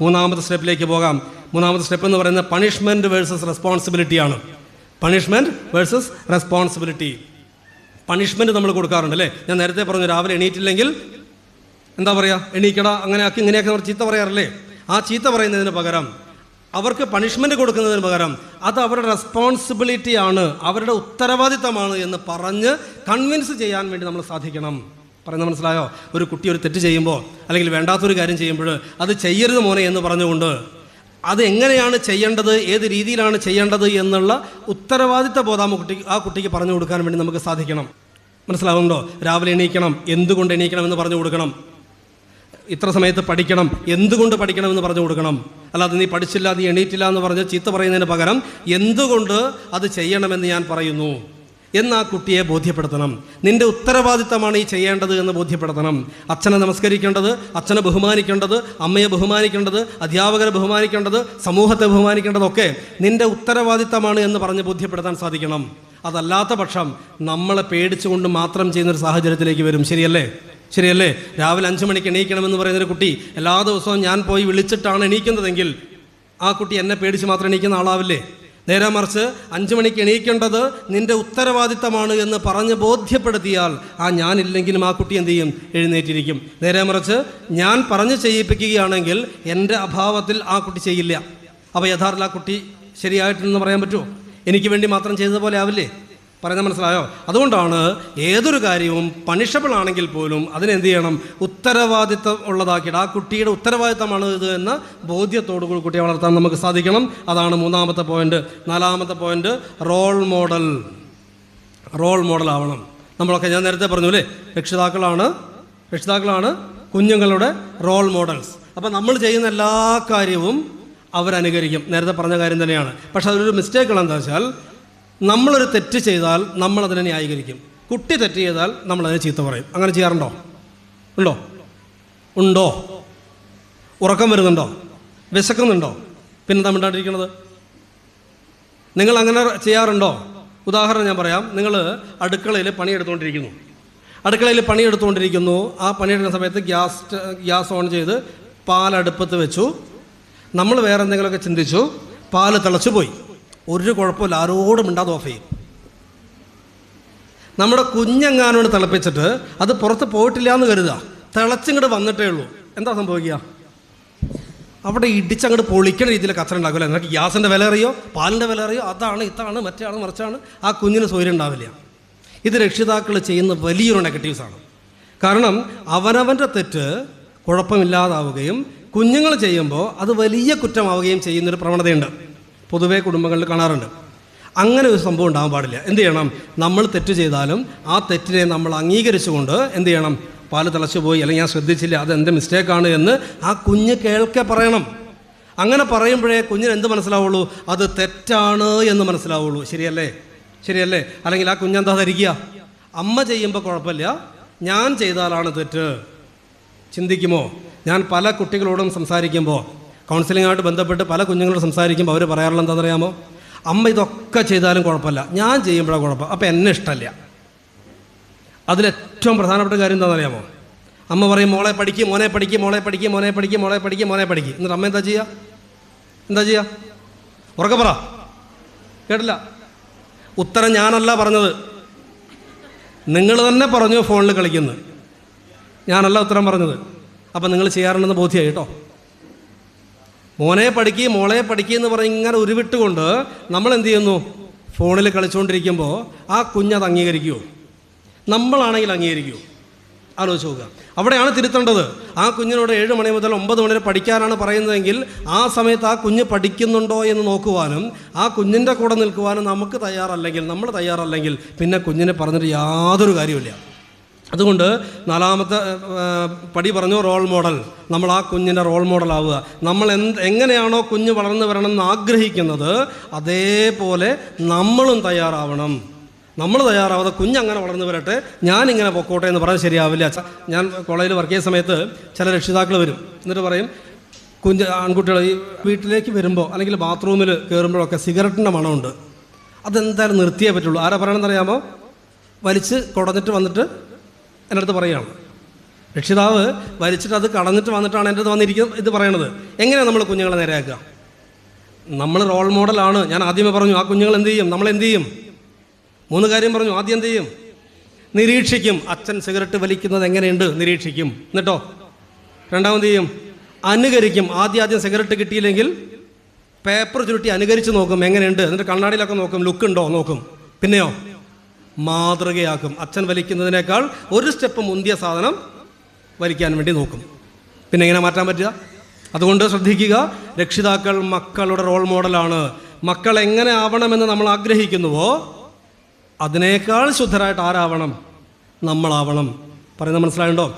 മൂന്നാമത്തെ സ്റ്റെപ്പിലേക്ക് പോകാം. മൂന്നാമത്തെ സ്റ്റെപ്പ് എന്ന് പറയുന്നത് പണിഷ്മെന്റ് വേഴ്സസ് റെസ്പോൺസിബിലിറ്റിയാണ് പണിഷ്മെന്റ് വേഴ്സസ് റെസ്പോൺസിബിലിറ്റി പണിഷ്മെന്റ് നമ്മൾ കൊടുക്കാറുണ്ട് അല്ലേ? ഞാൻ നേരത്തെ പറഞ്ഞു രാവിലെ എണീറ്റില്ലെങ്കിൽ എന്താ പറയുക എണീക്കട അങ്ങനെ ആക്കി ഇങ്ങനെയൊക്കെ അവർ ചീത്ത പറയാറില്ലേ? ആ ചീത്ത പറയുന്നതിന് പകരം അവർക്ക് പണിഷ്മെന്റ് കൊടുക്കുന്നതിന് പകരം അത് അവരുടെ റെസ്പോൺസിബിലിറ്റിയാണ് അവരുടെ ഉത്തരവാദിത്തമാണ് എന്ന് പറഞ്ഞ് കൺവിൻസ് ചെയ്യാൻ വേണ്ടി നമ്മൾ സാധിക്കണം. പറയുന്നത് മനസ്സിലായോ? ഒരു കുട്ടി ഒരു തെറ്റ് ചെയ്യുമ്പോൾ അല്ലെങ്കിൽ വേണ്ടാത്തൊരു കാര്യം ചെയ്യുമ്പോൾ അത് ചെയ്യരുത് മോനെ എന്ന് പറഞ്ഞുകൊണ്ട് അത് എങ്ങനെയാണ് ചെയ്യേണ്ടത് ഏത് രീതിയിലാണ് ചെയ്യേണ്ടത് എന്നുള്ള ഉത്തരവാദിത്ത ബോധം ആ കുട്ടി ആ കുട്ടിക്ക് പറഞ്ഞു കൊടുക്കാൻ വേണ്ടി നമുക്ക് സാധിക്കണം. മനസ്സിലാവുന്നുണ്ടോ? രാവിലെ എണീക്കണം എന്തുകൊണ്ട് എണീക്കണം എന്ന് പറഞ്ഞു കൊടുക്കണം. ഇത്ര സമയത്ത് പഠിക്കണം എന്തുകൊണ്ട് പഠിക്കണം എന്ന് പറഞ്ഞു കൊടുക്കണം. അല്ലാതെ നീ പഠിച്ചില്ല നീ എണീറ്റില്ല എന്ന് പറഞ്ഞ് ചീത്ത പറയുന്നതിന് പകരം എന്തുകൊണ്ട് അത് ചെയ്യണമെന്ന് ഞാൻ പറയുന്നു. എന്ന് ആ കുട്ടിയെ ബോധ്യപ്പെടുത്തണം? നിന്റെ ഉത്തരവാദിത്തമാണ് ഈ ചെയ്യേണ്ടത് എന്ന് ബോധ്യപ്പെടുത്തണം. അച്ഛനെ നമസ്കരിക്കേണ്ടത് അച്ഛനെ ബഹുമാനിക്കേണ്ടത് അമ്മയെ ബഹുമാനിക്കേണ്ടത് അധ്യാപകരെ ബഹുമാനിക്കേണ്ടത് സമൂഹത്തെ ബഹുമാനിക്കേണ്ടതൊക്കെ നിന്റെ ഉത്തരവാദിത്തമാണ് എന്ന് പറഞ്ഞ് ബോധ്യപ്പെടുത്താൻ സാധിക്കണം. അതല്ലാത്ത പക്ഷം നമ്മളെ പേടിച്ചുകൊണ്ട് മാത്രം ചെയ്യുന്നൊരു സാഹചര്യത്തിലേക്ക് വരും. ശരിയല്ലേ? ശരിയല്ലേ? രാവിലെ അഞ്ച് മണിക്ക് എണീക്കണമെന്ന് പറയുന്നൊരു കുട്ടി എല്ലാ ദിവസവും ഞാൻ പോയി വിളിച്ചിട്ടാണ് എണീക്കുന്നതെങ്കിൽ ആ കുട്ടി എന്നെ പേടിച്ച് മാത്രം എണീക്കുന്ന ആളാവില്ലേ? നേരെ മറിച്ച് അഞ്ച് മണിക്ക് എണീക്കേണ്ടത് നിന്റെ ഉത്തരവാദിത്തമാണ് എന്ന് പറഞ്ഞ് ബോധ്യപ്പെടുത്തിയാൽ ആ ഞാനില്ലെങ്കിലും ആ കുട്ടി എന്ത് ചെയ്യും? എഴുന്നേറ്റിരിക്കും. നേരെ മറിച്ച് ഞാൻ പറഞ്ഞ് ചെയ്യിപ്പിക്കുകയാണെങ്കിൽ എന്റെ അഭാവത്തിൽ ആ കുട്ടി ചെയ്യില്ല. അപ്പോൾ യഥാർത്ഥത്തിൽ ആ കുട്ടി ശരിയായിട്ടെന്ന് പറയാൻ പറ്റുമോ? എനിക്ക് വേണ്ടി മാത്രം ചെയ്തതുപോലെ ആവില്ലേ? പറയുന്നത് മനസ്സിലായോ? അതുകൊണ്ടാണ് ഏതൊരു കാര്യവും പണിഷബിൾ ആണെങ്കിൽ പോലും അതിനെന്ത് ചെയ്യണം? ഉത്തരവാദിത്തം ഉള്ളതാക്കിയിട്ട്. ആ കുട്ടിയുടെ ഉത്തരവാദിത്തമാണ് ഇത് എന്ന ബോധ്യത്തോടു കൂടി കുട്ടിയെ വളർത്താൻ നമുക്ക് സാധിക്കണം. അതാണ് മൂന്നാമത്തെ പോയിന്റ് നാലാമത്തെ point role model role model ആവണം. നമ്മളൊക്കെ ഞാൻ നേരത്തെ പറഞ്ഞു അല്ലേ? രക്ഷിതാക്കളാണ് രക്ഷിതാക്കളാണ് കുഞ്ഞുങ്ങളുടെ റോൾ മോഡൽസ് അപ്പം നമ്മൾ ചെയ്യുന്ന എല്ലാ കാര്യവും അവരനുകരിക്കും. നേരത്തെ പറഞ്ഞ കാര്യം തന്നെയാണ്. പക്ഷെ അതിലൊരു മിസ്റ്റേക്കുകൾ എന്താ വെച്ചാൽ നമ്മളൊരു തെറ്റ് ചെയ്താൽ നമ്മളതിനെ ന്യായീകരിക്കും. കുട്ടി തെറ്റ് ചെയ്താൽ നമ്മളതിനെ ചീത്ത പറയും. അങ്ങനെ ചെയ്യാറുണ്ടോ? ഉണ്ടോ? ഉണ്ടോ? ഉറക്കം വരുന്നുണ്ടോ? വിശക്കുന്നുണ്ടോ? പിന്നെ മിണ്ടാണ്ടിരിക്കുന്നത്? നിങ്ങൾ അങ്ങനെ ചെയ്യാറുണ്ടോ? ഉദാഹരണം ഞാൻ പറയാം. നിങ്ങൾ അടുക്കളയിൽ പണിയെടുത്തുകൊണ്ടിരിക്കുന്നു അടുക്കളയിൽ പണിയെടുത്തുകൊണ്ടിരിക്കുന്നു ആ പണിയെടുക്കുന്ന സമയത്ത് ഗ്യാസ് ഗ്യാസ് ഓൺ ചെയ്ത് പാലടുപ്പത്ത് വെച്ചു. നമ്മൾ വേറെ എന്തെങ്കിലുമൊക്കെ ചിന്തിച്ചു. പാൽ തിളച്ചു പോയി ഒരു കുഴപ്പമില്ല. ആരോടും മിണ്ടാതെ ഓഫ് ചെയ്യും. നമ്മുടെ കുഞ്ഞെങ്ങാനോട് തിളപ്പിച്ചിട്ട് അത് പുറത്ത് പോയിട്ടില്ല എന്ന് കരുതുക. തിളച്ചിങ്ങോട്ട് വന്നിട്ടേ ഉള്ളൂ. എന്താ സംഭവിക്കുക? അവിടെ ഇടിച്ചങ്ങോട്ട് പൊളിക്കണ രീതിയിൽ കച്ചറ ഉണ്ടാക്കില്ല എന്നിട്ട് ഗ്യാസിന്റെ വില അറിയോ? പാലിന്റെ വില അറിയോ? അതാണ് ഇതാണ് മറ്റാണ് മറിച്ചാണ്. ആ കുഞ്ഞിന് സൗകര്യം ഉണ്ടാവില്ല. ഇത് രക്ഷിതാക്കൾ ചെയ്യുന്ന വലിയൊരു നെഗറ്റീവ്സാണ് കാരണം അവനവന്റെ തെറ്റ് കുഴപ്പമില്ലാതാവുകയും കുഞ്ഞുങ്ങൾ ചെയ്യുമ്പോൾ അത് വലിയ കുറ്റമാവുകയും ചെയ്യുന്നൊരു പ്രവണതയുണ്ട്. പൊതുവേ കുടുംബങ്ങളിൽ കാണാറുണ്ട്. അങ്ങനെ ഒരു സംഭവം ഉണ്ടാകാൻ പാടില്ല. എന്ത് ചെയ്യണം? നമ്മൾ തെറ്റ് ചെയ്താലും ആ തെറ്റിനെ നമ്മൾ അംഗീകരിച്ചുകൊണ്ട് എന്ത് ചെയ്യണം? പാൽ തിളച്ചു പോയി. അല്ലെങ്കിൽ ഞാൻ ശ്രദ്ധിച്ചില്ല. അത് എന്റെ മിസ്റ്റേക്കാണ് എന്ന് ആ കുഞ്ഞ് കേൾക്കെ പറയണം. അങ്ങനെ പറയുമ്പോഴേ കുഞ്ഞിന് എന്ത് മനസ്സിലാവുള്ളൂ? അത് തെറ്റാണ് എന്ന് മനസ്സിലാവുള്ളൂ. ശരിയല്ലേ? ശരിയല്ലേ? അല്ലെങ്കിൽ ആ കുഞ്ഞെന്താ ധരിക്കുക? അമ്മ ചെയ്യുമ്പോൾ കുഴപ്പമില്ല. ഞാൻ ചെയ്താലാണ് തെറ്റ്. ചിന്തിക്കുമോ? ഞാൻ പല കുട്ടികളോടും സംസാരിക്കുമ്പോൾ കൗൺസിലിങ്ങായിട്ട് ബന്ധപ്പെട്ട് പല കുഞ്ഞുങ്ങളോട് സംസാരിക്കുമ്പോൾ അവർ പറയാറുള്ള എന്താണെന്നറിയാമോ? അമ്മ ഇതൊക്കെ ചെയ്താലും കുഴപ്പമില്ല. ഞാൻ ചെയ്യുമ്പോഴാണ് കുഴപ്പം. അപ്പോൾ എന്നെ ഇഷ്ടമല്ല അതിലേറ്റവും പ്രധാനപ്പെട്ട കാര്യം എന്താണെന്നറിയാമോ? അമ്മ പറയും മോളെ പഠിക്കും മോനെ പഠിക്കും മോളെ പഠിക്കും മോനെ പഠിക്കും മോളെ പഠിക്കും മോനെ പഠിക്കും. എന്നിട്ട് അമ്മ എന്താ ചെയ്യുക എന്താ ചെയ്യുക ഉറക്കെ പറ. കേട്ടില്ല? ഉത്തരം ഞാനല്ല പറഞ്ഞത്. നിങ്ങൾ തന്നെ പറഞ്ഞു ഫോണിൽ കളിക്കുന്നു. ഞാനല്ല ഉത്തരം പറഞ്ഞത്. അപ്പം നിങ്ങൾ ചെയ്യാറുണ്ടെന്ന് ബോധ്യമായി കേട്ടോ. മോനെ പഠിക്ക് മോളെ പഠിക്ക് എന്ന് പറഞ്ഞ് ഇങ്ങനെ ഉരുവിട്ടുകൊണ്ട് നമ്മൾ എന്ത് ചെയ്യുന്നു? ഫോണിൽ കളിച്ചുകൊണ്ടിരിക്കുമ്പോൾ ആ കുഞ്ഞത് അംഗീകരിക്കുമോ നമ്മളാണെങ്കിൽ അംഗീകരിക്കുമോ ആലോചിച്ച് നോക്കുക. അവിടെയാണ് തിരുത്തേണ്ടത്. ആ കുഞ്ഞിനോട് ഏഴ് മണി മുതൽ ഒമ്പത് മണി വരെ പഠിക്കാനാണ് പറയുന്നതെങ്കിൽ ആ സമയത്ത് ആ കുഞ്ഞ് പഠിക്കുന്നുണ്ടോ എന്ന് നോക്കുവാനും ആ കുഞ്ഞിന്റെ കൂടെ നിൽക്കുവാനും നമുക്ക് തയ്യാറല്ലെങ്കിൽ നമ്മൾ തയ്യാറല്ലെങ്കിൽ പിന്നെ കുഞ്ഞിനെ പറഞ്ഞിട്ട് യാതൊരു കാര്യമില്ല അതുകൊണ്ട് നാലാമത്തെ പടി പറഞ്ഞു റോൾ മോഡൽ നമ്മൾ ആ കുഞ്ഞിന്റെ റോൾ മോഡൽ ആവുക. നമ്മൾ എന്ത് എങ്ങനെയാണോ കുഞ്ഞ് വളർന്നു വരണം എന്ന് ആഗ്രഹിക്കുന്നത് അതേപോലെ നമ്മളും തയ്യാറാവണം. നമ്മൾ തയ്യാറാവാതെ കുഞ്ഞങ്ങനെ വളർന്നു വരട്ടെ. ഞാനിങ്ങനെ പൊക്കോട്ടെ എന്ന് പറഞ്ഞാൽ ശരിയാവില്ല. ഞാൻ കോളേജിൽ വർക്ക് ചെയ്യുന്ന സമയത്ത് ചില രക്ഷിതാക്കൾ വരും. എന്നിട്ട് പറയും കുഞ്ഞ് ആൺകുട്ടികൾ ഈ വീട്ടിലേക്ക് വരുമ്പോൾ അല്ലെങ്കിൽ ബാത്റൂമിൽ കയറുമ്പോഴൊക്കെ സിഗരറ്റിന്റെ മണമുണ്ട്. അതെന്തായാലും നിർത്തിയേ പറ്റുള്ളൂ. ആരാ പറയണമെന്നറിയാമോ വലിച്ച് കുടഞ്ഞിട്ട് വന്നിട്ട് എന്റെ അടുത്ത് പറയുകയാണ്. രക്ഷിതാവ് വരിച്ചിട്ട് അത് കടന്നിട്ട് വന്നിട്ടാണ് എന്റെ അടുത്ത് വന്നിരിക്കുന്നത് ഇത് പറയണത്. എങ്ങനെയാണ് നമ്മൾ കുഞ്ഞുങ്ങളെ നേരെയാക്കുക? നമ്മൾ റോൾ മോഡലാണ് ഞാൻ ആദ്യമേ പറഞ്ഞു ആ കുഞ്ഞുങ്ങൾ എന്ത് ചെയ്യും? നമ്മൾ എന്ത് ചെയ്യും? മൂന്ന് കാര്യം പറഞ്ഞു ആദ്യം എന്ത് ചെയ്യും? നിരീക്ഷിക്കും. അച്ഛൻ സിഗരറ്റ് വലിക്കുന്നത് എങ്ങനെയുണ്ട്? നിരീക്ഷിക്കും. എന്നിട്ടോ? രണ്ടാമത് ചെയ്യും? അനുകരിക്കും. ആദ്യം ആദ്യം സിഗരറ്റ് കിട്ടിയില്ലെങ്കിൽ പേപ്പർ ചുരുട്ടി അനുകരിച്ച് നോക്കും എങ്ങനെയുണ്ട്? എന്നിട്ട് കണ്ണാടിയിലൊക്കെ നോക്കും ലുക്ക് ഉണ്ടോ? നോക്കും. പിന്നെയോ? മാതൃകയാക്കും. അച്ഛൻ വലിക്കുന്നതിനേക്കാൾ ഒരു സ്റ്റെപ്പ് മുന്തിയ സാധനം വലിക്കാൻ വേണ്ടി നോക്കും. പിന്നെ എങ്ങനെ മാറ്റാൻ പറ്റുക? അതുകൊണ്ട് ശ്രദ്ധിക്കുക രക്ഷിതാക്കൾ മക്കളുടെ റോൾ മോഡലാണ് മക്കൾ എങ്ങനെ ആവണമെന്ന് നമ്മൾ ആഗ്രഹിക്കുന്നുവോ അതിനേക്കാൾ ശുദ്ധരായിട്ട് ആരാവണം? നമ്മളാവണം. പറയുന്നത് മനസ്സിലായുണ്ടോ